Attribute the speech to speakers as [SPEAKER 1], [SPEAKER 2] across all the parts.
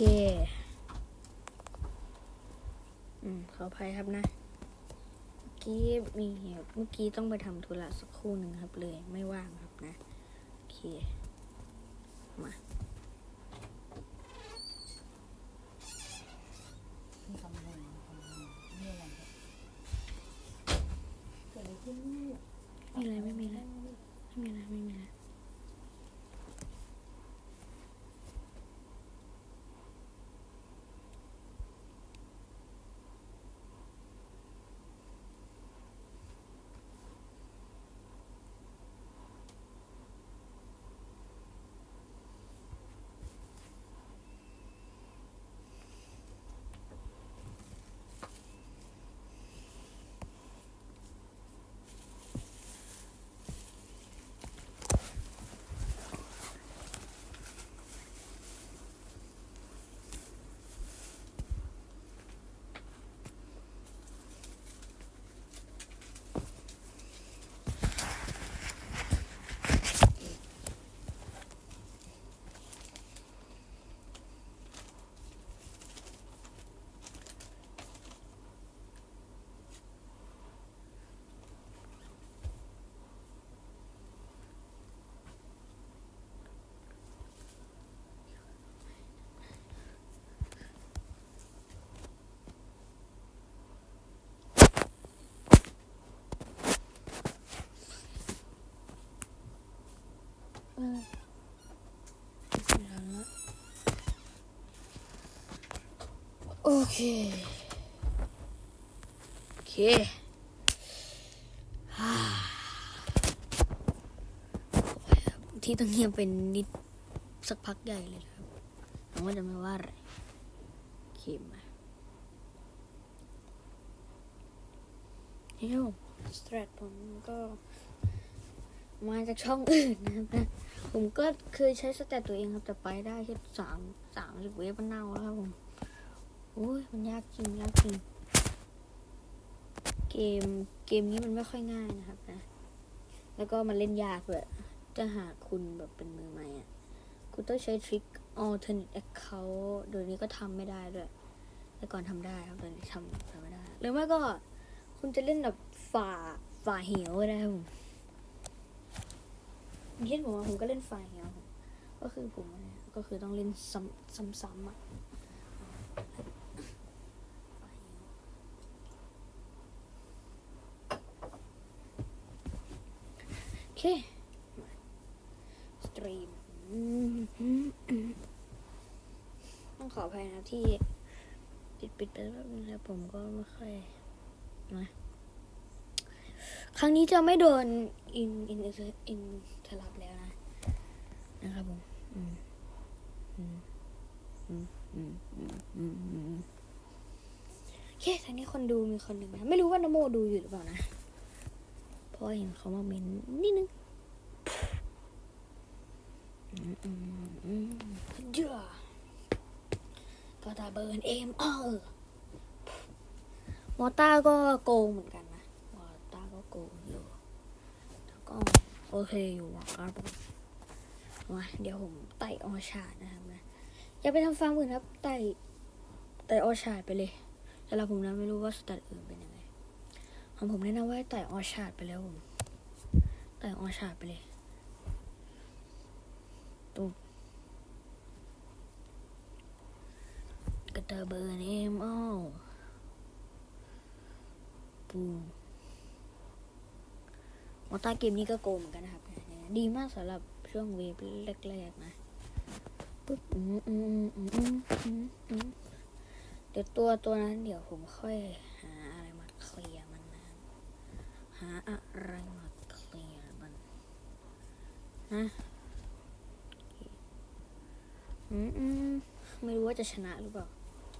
[SPEAKER 1] อืมขออภัยครับนะ เมื่อกี้มีเมื่อกี้ต้องไปทำธุระสักครู่หนึ่งครับเลยไม่ว่างครับนะ โอเค มา
[SPEAKER 2] มีคำนึงคำหนึ่งนี่อะไรเกิดอะไรขึ้น
[SPEAKER 1] ไม่มีอะไรไม่มีอะไรไม่มีอะไรไม่มีอะไร โอเค โอเคที่ต้องเงียบเป็นนิดสักพักใหญ่เลยนะครับหวังว่าจะไม่ว่าอะไรโอเคมาเฮ้ยสตรทผมก็ มาจากช่องอื่นนะครับนะ ผมก็เคยใช้สแตทตัวเองครับแต่ไปได้แค่สามสามสิบเวฟมันเน่าแล้วครับผมโอ้ยมันยากจริงยากจริง เกมเกมนี้มันไม่ค่อยง่ายนะครับนะ แล้วก็มันเล่นยากด้วยจะหากคุณแบบเป็นมือใหม่อะ คุณต้องใช้ทริค alternate account โดยนี้ก็ทำไม่ได้ด้วย แต่ก่อนทำได้ครับตอนนี้ทำทำไม่ได้ หรือไม่ก็คุณจะเล่นแบบฝ่าฝ่าเหวก็ได้ครับผม อย่างเช่นผมอะผมก็เล่นไฟล์ครับผมก็คือผมก็คือต้องเล่นซ้ำๆอะโอเคสตรีมต้องขออภัยนะที่ปิดปิดไปแล้วนะผมก็ไม่ค่อยนะ ครั้งนี้จะไม่โดนอินอินอินทลับแล้วนะ นะครับผมอืมอืมอืมอืมอืมอืมโอเคทางนี้คนดูมีคนหนึ่งนะ ไม่รู้ว่านโมดูอยู่หรือเปล่านะ เพราะเห็นเขามาเมนนิดนึงอืมอืมอืมเยอะก็ตาเบิร์นเอ็มเออมอต้าก็โกงเหมือนกัน โกงอยู่แต่ก็โอเคอยู่ครับผมมาเดี๋ยวผมไต่ออชาดนะครับนะอย่าไปทำฟาร์มอื่นครับไต่ไต่ออชาดไปเลย แต่เราผมนะไม่รู้ว่าสแตทอื่นเป็นยังไงของผมแนะนำว่าไต่ออชาดไปแล้วผมไต่ออชาดไปเลยตุ๊บกระเตอเบอร์เนมอ้อปู มมอต้าเกมนี้ก็โกงเหมือนกันนะครับ ดีมากสำหรับช่วงเวฟแรกๆนะปุ๊บอืมอืมอืมอืมอืมอืมเดี๋ยวตัวตัวนั้นเดี๋ยวผมค่อยหาอะไรมาเคลียร์มันนะหาอะไรมาเคลียร์มันนะอืมอืมไม่รู้ว่าจะชนะหรือเปล่า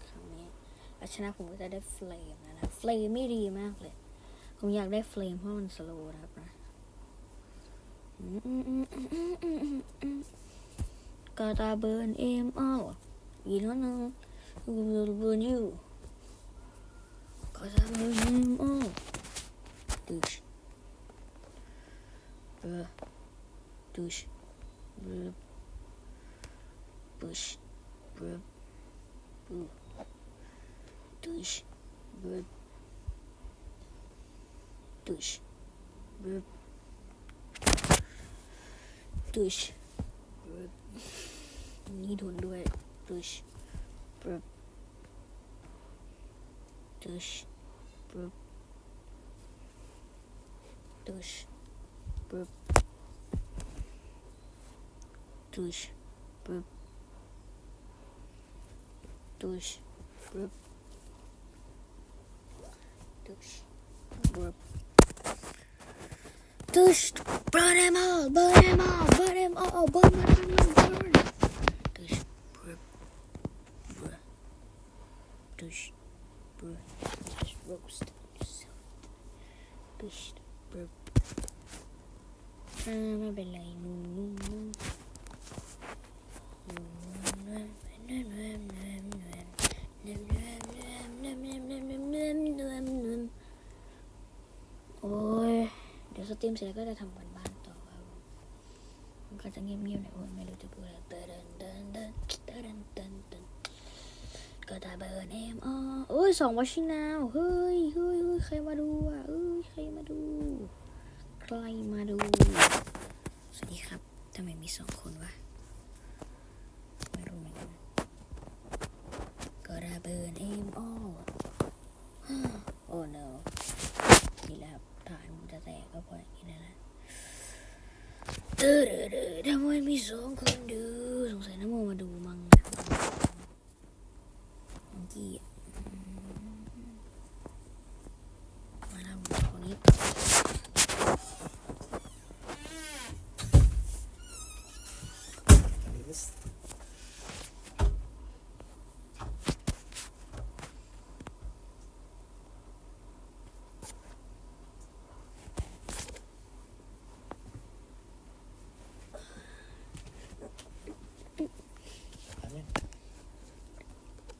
[SPEAKER 1] ครั้งนี้ถ้าชนะผมก็จะได้เฟลมนะนะเฟลมไม่ดีมากเลย ผมอยากได้เฟลมเพราะมันสโลว์นะครับนะ Kata Ben Emal Gimana? Gubernur Bunyu Kata Ben Emal Tush. Be. Tush. Be. Bus Be. Bu Tush. Be. Tush. Bruh. Ooh. Douche. Burp. Douche. Burp. Douche. Burp. นี่ทนด้วย Douche. Burp. Douche. Burp. Douche. Burp. Douche. Burp. Douche. Burp. Douche. Burp. Burn them all. Burn them all. Burn them all. Burn, burn, burn, burn, burn. Douche. Burp. Burp. Douche. Burp. Just roast yourself. Douche. Burp. อ่าไม่เป็นไรนุ่มนุ่มนุ่มโอ้ยเดี๋ยวสตรีมเสร็จแล้วก็จะทำกันบ้านต่อครับมัน ก็จะเงียบๆหน่อยโอ้ยไม่รู้จะพูดอะไรเดินเดินเดินเดินเดินเดินก็จะเบิร์นเอ็มอ๋อโอ้ยสองวอชิงนาวเฮ้ยเฮ้ยเฮ้ยใครมาดูอะเอ้ยใครมาดู ใครมาดู สวัสดีครับทำไมมีสองคนวะไม่รู้เหมือนกันก็ระเบิดเอ็มอ้อ โอ้ no นี่แหละครับฐานมันจะแตกก็เพราะอย่างนี้นั่นแหละ เออเออเออทำไมมีสองคนดู สงสัยน้ำโมมาดูมั้งเมื่อกี้อะมาแล้วคนนี้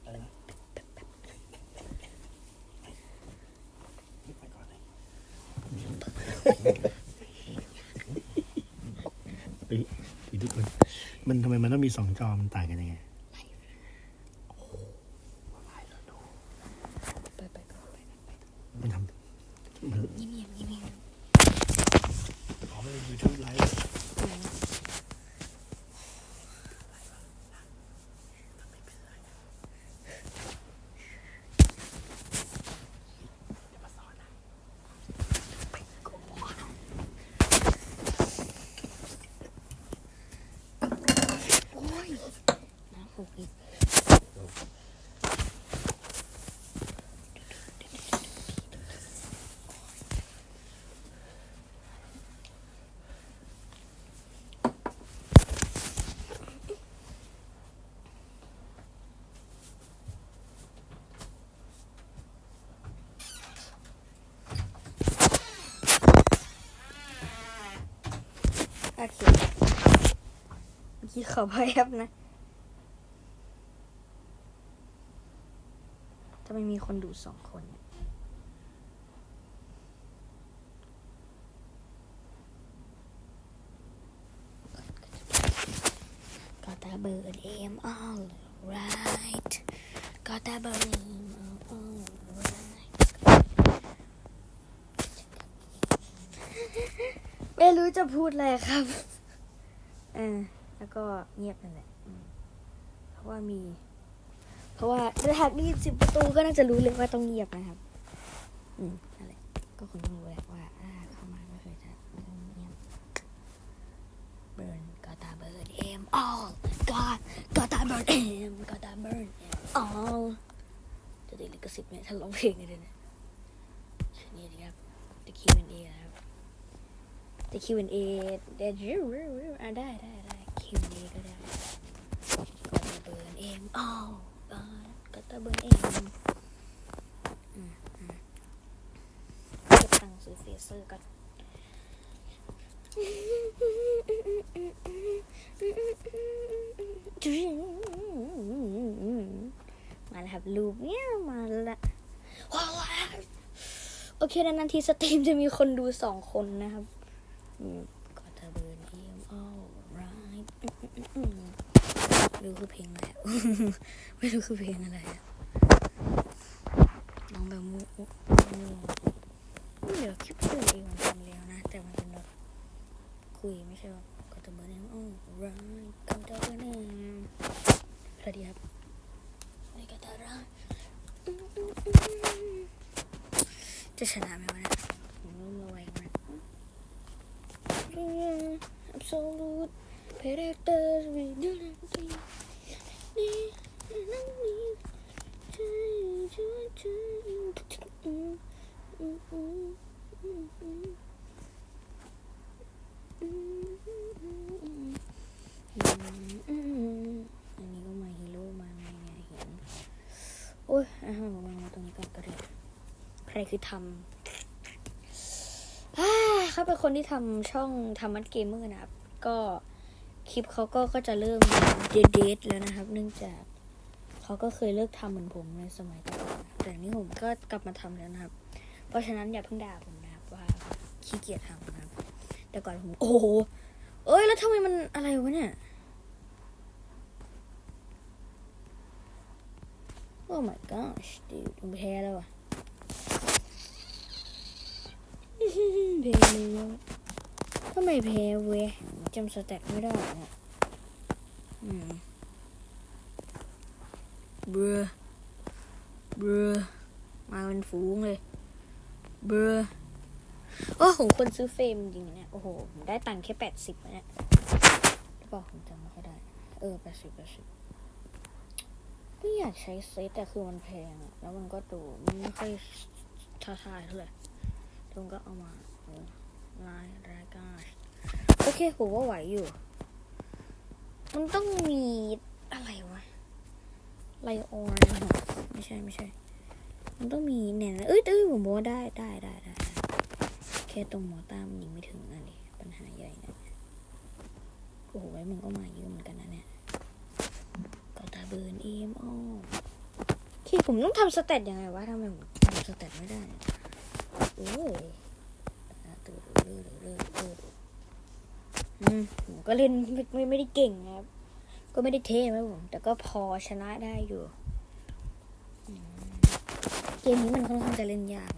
[SPEAKER 3] อะไรนะไปก่อนเลย เฮ้ยอีทุกคนมันทำไมมันต้องมีสองจอมันต่างกันยังไง
[SPEAKER 1] ไปไปก่อน
[SPEAKER 3] มันทำ
[SPEAKER 1] เงียบเงียบเงียบเงียบ
[SPEAKER 3] อ๋อมันเป็นยูทูบไลฟ์
[SPEAKER 1] โอ้ย น้ำหกอีกโอเคเมื่อกี้ขอพยับนะ ถ้า ไม่มีคนดูสองคนเนี่ยก็ตาเบิร์ดเอ็ม all right ก็ตาเบิร์ดเอ็ม all right ไม่รู้จะพูดอะไรครับเออแล้วก็เงียบนั่นแหละอืมเพราะว่ามีเพ ราะว่าถ้าหากได้ยินสิบประตูก็น่าจะรู้เลยว่าต้องเงียบนะครับ อืมนั่นแหละก็คงต้องรู้แหละว่าอ่าเข้ามาก็เคยจะต้องเงียบเบิร์นก็ตาเบิร์นเอ็ม all ก็ก็ตาเบิร์นเอ็มก็ตาเบิร์นเอ็ม all จะติดลิขสิทธิ์ไหมถ้าร้องเพลงกันเลยนะนี่ดีครับ The Q&A นะครับ The Q&A เดี๋ยวอะได้ได้ได้ Q&A ก็ได้ก็ตาเบิร์นเอ็ม all ก็ก็ ตาเบิร์นเอ็มอืมอืมเก็บตังค์ซื้อเฟเซอร์ก่อนมาแล้วครับลูปเนี่ยมาล้วว้าวโอเคนานๆทีสตรีมจะมีคนดูสองคนนะครับก็จะเบิร์นเอ็ม all right ม่รู้คือเพลงอะไรไม่รู้คือเพลงอะไรน้องแบบมูมูมเดี๋ยวคลิปคุยเองมันทำแล้วนะ แต่มันเป็นแบบคุยไม่ใช่แบบก็จะเบอร์นี่ยโอ้ร้ายก็จะเบอร์เนี่ยสวัสดีครับไม่ก็จะร้ายอืมอืมอืมจะชนะไหมวะเนี่ยผมเริ่มระแวงแล้ว absolute predators we do not think นี่นั่นนี่ใช่ใช่ใช่อืมอืมอืม อันนี้ก็มาฮีโร่มาไงเนี่ยเห็น โอ้ยอะมามาตรงนี้ก่อนก็ได้ใครคือทำอ่าเขาเป็นคนที่ทำช่องทำมัดเกมเมอร์นะครับ ก็คลิปเขาก็ก็จะเริ่มเดทเดทแล้วนะครับ เนื่องจากเขาก็เคยเลิกทำเหมือนผมในสมัยก่อนแต่นี่ผมก็กลับมาทำแล้วนะครับ เพราะฉะนั้นอย่าเพิ่งด่าผม ขี้เกียจทำนะครับแต่ก่อนผมโอ้โห เอ้ย แล้วทำไมมันอะไรวะเนี่ยโอ้ my gosh dude ผมแพ้แล้วอะเพลงเลยทำไมเพลเว้ยจำสแต็กไม่ได้เนี่ยอืมเบรอเบรอมาเป็นฝูงเลยเบรอ โอ้ผมควรซื้อเฟรมจริงเนี่ย โอ้โห ผมได้ตังค์แค่แปดสิบเนี่ยหรือเปล่าผมจำไม่ค่อยได้ เออแปดสิบแปดสิบไม่อยากใช้เซตแต่คือมันแพงอะแล้วมันก็ดูมันไม่ค่อยท้าทายเท่าไหร่ตรงก็เอามาลายรายการโอเคผมว่าไหวอยู่ มันต้องมีอะไรวะไลออนไม่ใช่ไม่ใช่ มันต้องมีเนี่ยนเอ้ยเอ้ยผมบอกว่าได้ได้ได้ได้ แค่ตรงหมอต้ามนยิงไม่ถึงนั่นเองปัญหาใหญ่นะโอ้โหไว้มึงก็มาเยอะเหมือนกันนะเนี่ยก็ตาเบิร์นเอ็มอ้อที่ผมต้องทำสเตตยังไงวะทำไมผมทำสเตตไม่ได้เอ้ยตื่นเรื่อยเรื่อยเรื่อยอืมผมก็เล่นไม่ไม่ไม่ได้เก่งนะครับ ก็ไม่ได้เท่ไหมผม แต่ก็พอชนะได้อยู่ เกมนี้มันค่อนข้างจะเล่นยาก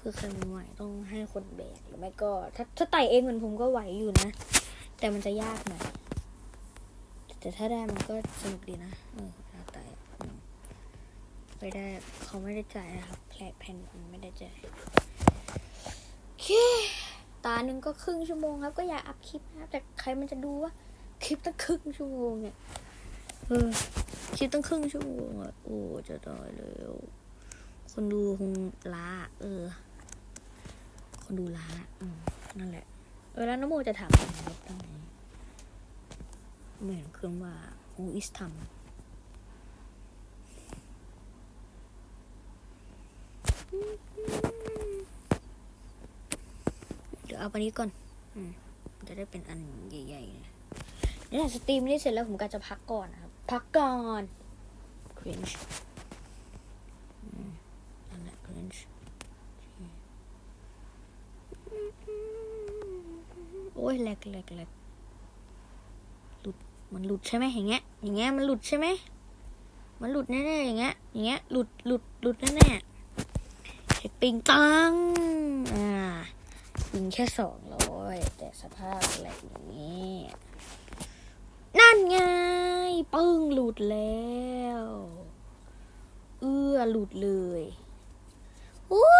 [SPEAKER 1] คือใครมือใหม่ต้องให้คนแบกหรือไม่ก็ถ้าถ้าไต่เองเหมือนผมก็ไหวอยู่นะ แต่มันจะยากหน่อยแต่ถ้าได้มันก็สนุกดีนะเออถ้าไต่ไปได้เขาไม่ได้จ่ายนะครับแผลแผ่นไม่ได้จ่ายโอเคตาหนึ่งก็ครึ่งชั่วโมงครับ ก็อยากอัพคลิปนะแต่ใครมันจะดูว่าคลิปตั้งครึ่งชั่วโมงเนี่ยเออคลิปตั้งครึ่งชั่วโมงอะโอ้จะตายแล้วคนดูคงล้าเออ คนดูล้าอืมนั่นแหละ เออแล้วน้องโมจะถามอะไรรถตั้งไหนเหมือนเครื่องว่าโออิสทำเดี๋ยวเอาไปนี้ก่อนอจะได้เป็นอันใหญ่ๆเนี่ยสตรีมนี่เสร็จแล้วผมก็จะพักก่อนนะครับ พักก่อน cringe มนั่นแหละ cringe โอ้ยแหลกแหลกแหลกหลุดมันหลุดใช่ไหมอย่างเงี้ย อย่างเงี้ยมันหลุดใช่ไหมมันหลุดแน่ๆอย่างเงี้ย อย่างเงี้ยหลุดหลุดหลุดแน่ๆเช็คปิงตังอ่ายิงแค่สองร้อยแต่สภาพแหลกอย่างนี้นั่นไงปึ้งหลุดแล้ว เอื้อหลุดเลยอุ้ย